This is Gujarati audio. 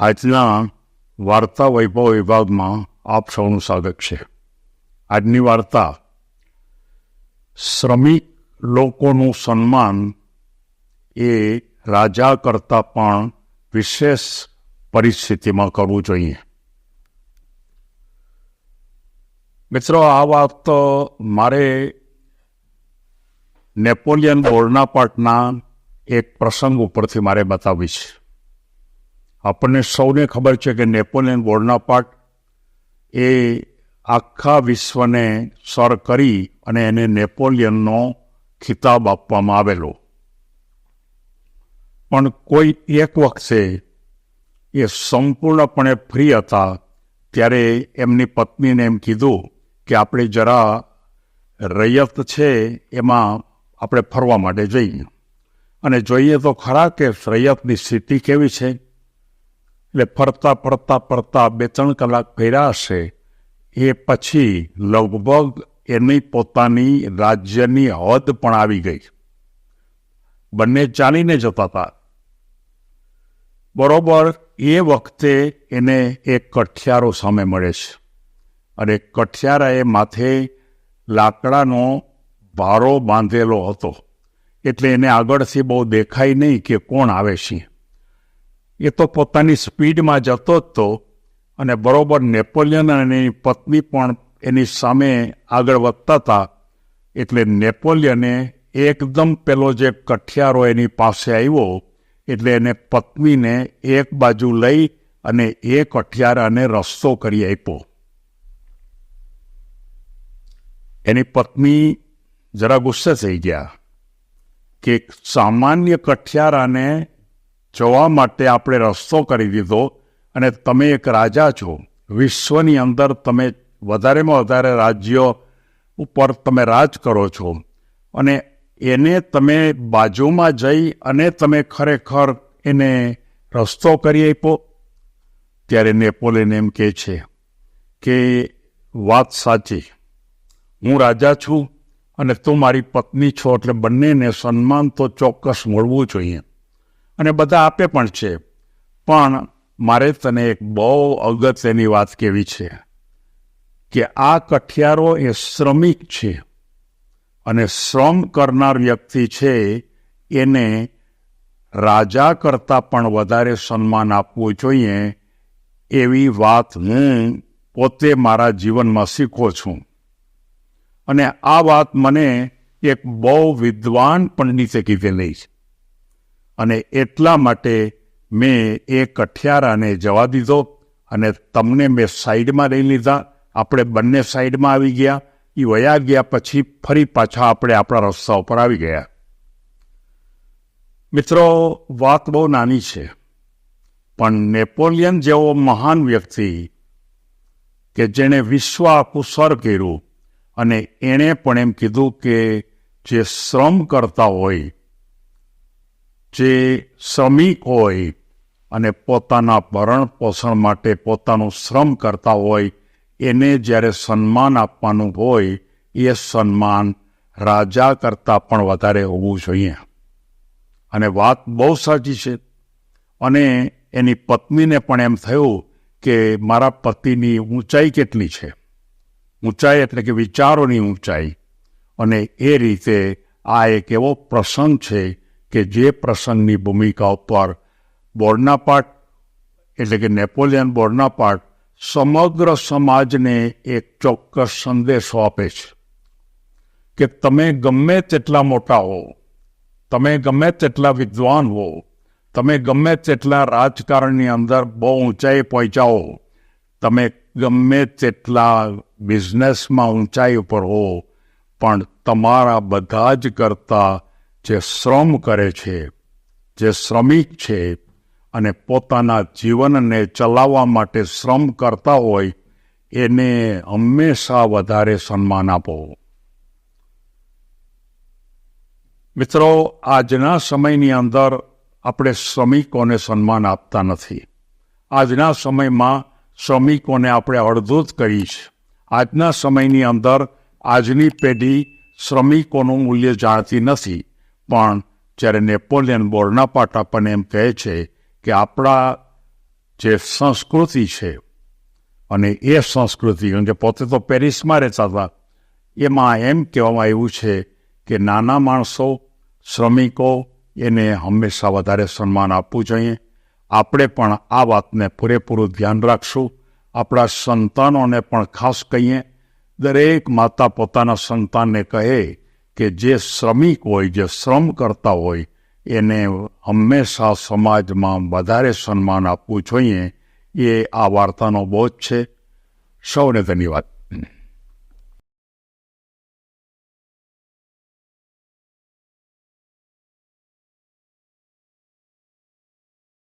આજના વાર્તા વૈભવ વિભાગમાં આપ સૌનું સ્વાગત છે. આજની વાર્તા, શ્રમિક લોકોનું સન્માન એ રાજા કરતાં પણ વિશેષ પરિસ્થિતિમાં કરવું જોઈએ. મિત્રો, આ વાત મારે નેપોલિયન બોર્નાપાર્ટના એક પ્રસંગ ઉપરથી મારે બતાવી છે. આપણને સૌને ખબર છે કે નેપોલિયન બોર્નાપાર્ટ એ આખા વિશ્વને સર કરી અને એને નેપોલિયનનો ખિતાબ આપવામાં આવેલો. પણ કોઈ એક વખતે એ સંપૂર્ણપણે ફ્રી હતા ત્યારે એમની પત્નીને એમ કીધું કે આપણે જરા રૈયત છે એમાં આપણે ફરવા માટે જઈએ. અને જોઈએ તો ખરા કે રૈયતની સ્થિતિ કેવી છે? એટલે ફરતા ફરતા ફરતા બે ત્રણ કલાક ફેર્યા હશે, એ પછી લગભગ એની પોતાની રાજ્યની હદ પણ આવી ગઈ. બંને ચાલીને જતા હતા. બરોબર એ વખતે એને એક કઠિયારો સામે મળે છે અને કઠિયારાએ માથે લાકડાનો ભારો બાંધેલો હતો. એટલે એને આગળથી બહુ દેખાય નહીં કે કોણ આવે છે. એ તો પોતાની સ્પીડમાં જતો જ તો અને બરોબર નેપોલિયન અને એની પત્ની પણ એની સામે આગળ વધતા હતા. એટલે નેપોલિયને એકદમ પેલો જે કઠિયારો એની પાસે આવ્યો, એટલે એને પત્નીને એક બાજુ લઈ અને એ કઠિયારાને રસ્તો કરી આપ્યો. એની પત્ની જરા ગુસ્સે થઈ ગયા કે સામાન્ય કઠિયારાને જવા માટે આપણે રસ્તો કરી દીધો અને તમે એક રાજા છો. વિશ્વની અંદર તમે વધારેમાં વધારે રાજ્યો ઉપર તમે રાજ કરો છો. અને એને તમે બાજુમાં જઈ અને તમે ખરેખર એને રસ્તો કરી આપ્યો. ત્યારે નેપોલિયન એમ કહે છે કે, વાત સાચી. હું રાજા છું અને તું મારી પત્ની છો, એટલે બંનેને સન્માન તો ચોક્કસ મળવું જોઈએ. અને બધા આપે પણ છે. પણ મારે તને એક બહુ અગત્યની વાત કેવી છે કે આ કઠિયારો એ શ્રમિક છે અને શ્રમ કરનાર વ્યક્તિ છે એને રાજા કરતાં પણ વધારે સન્માન આપવું જોઈએ એવી વાત હું પોતે મારા જીવનમાં શીખો છું. અને આ વાત મને એક બહુ વિદ્વાન પંડિતે કીધેલી છે. અને એટલા માટે મેં એ કઠિયારાને જવા દીધો અને તમને મેં સાઈડમાં લઈ લીધા. આપણે બંને સાઈડમાં આવી ગયા. એ વયા ગયા પછી ફરી પાછા આપણે આપણા રસ્તા ઉપર આવી ગયા. મિત્રો, વાત બહુ નાની છે, પણ નેપોલિયન જેવો મહાન વ્યક્તિ કે જેણે વિશ્વ આખું સર કર્યું અને એણે પણ એમ કીધું કે જે શ્રમ કરતા હોય જે શ્રમિક હોય અને પોતાના ભરણ પોષણ માટે પોતાનું શ્રમ કરતા હોય, એને જ્યારે સન્માન આપવાનું હોય, એ સન્માન રાજા કરતાં પણ વધારે હોવું જોઈએ. અને વાત બહુ સાચી છે. અને એની પત્નીને પણ એમ થયું કે મારા પતિની ઊંચાઈ કેટલી છે. ઊંચાઈ એટલે કે વિચારોની ઊંચાઈ. અને એ રીતે આ એક એવો પ્રસંગ છે કે જે પ્રસંગની ભૂમિકા ઉપર બોર્નાપાટ એટલે કે નેપોલિયન બોર્નાપાટ સમગ્ર સમાજને એક ચોક્કસ સંદેશો આપે છે કે તમે ગમે તેટલા મોટા હો, તમે ગમે તેટલા વિદ્વાન હો, તમે ગમે તેટલા રાજકારણની અંદર બહુ ઊંચાઈ પહોંચાઓ તમે ગમે તેટલા બિઝનેસમાં ઊંચાઈ ઉપર હો, પણ તમારા બધા જ કરતા જે શ્રમ કરે છે, જે શ્રમિક છે અને પોતાના જીવનને ચલાવવા માટે શ્રમ કરતા હોય, એને હંમેશા વધારે સન્માન આપો. મિત્રો, આજના સમયની અંદર આપણે શ્રમિકોને સન્માન આપતા નથી. આજના સમયમાં શ્રમિકોને આપણે અડધૂત કરી છે. આજના સમયની અંદર આજની પેઢી શ્રમિકોનું મૂલ્ય જાણતી નથી. પણ જ્યારે નેપોલિયન બોર્નાપાટ આપણને એમ કહે છે કે આપણા જે સંસ્કૃતિ છે અને એ સંસ્કૃતિ, કારણ કે પોતે તો પેરિસમાં રહેતા હતા, એમાં એમ કહેવામાં આવ્યું છે કે નાના માણસો, શ્રમિકો એને હંમેશા વધારે સન્માન આપવું જોઈએ. આપણે પણ આ વાતને પૂરેપૂરું ધ્યાન રાખશું. આપણા સંતાનોને પણ ખાસ કહીએ, દરેક માતા પોતાના સંતાનને કહે કે જે શ્રમિક હોય, જે શ્રમ કરતા હોય, એને હંમેશા સમાજમાં વધારે સન્માન આપવું જોઈએ. એ આ વાર્તાનો બોધ છે. સૌને ધન્યવાદ.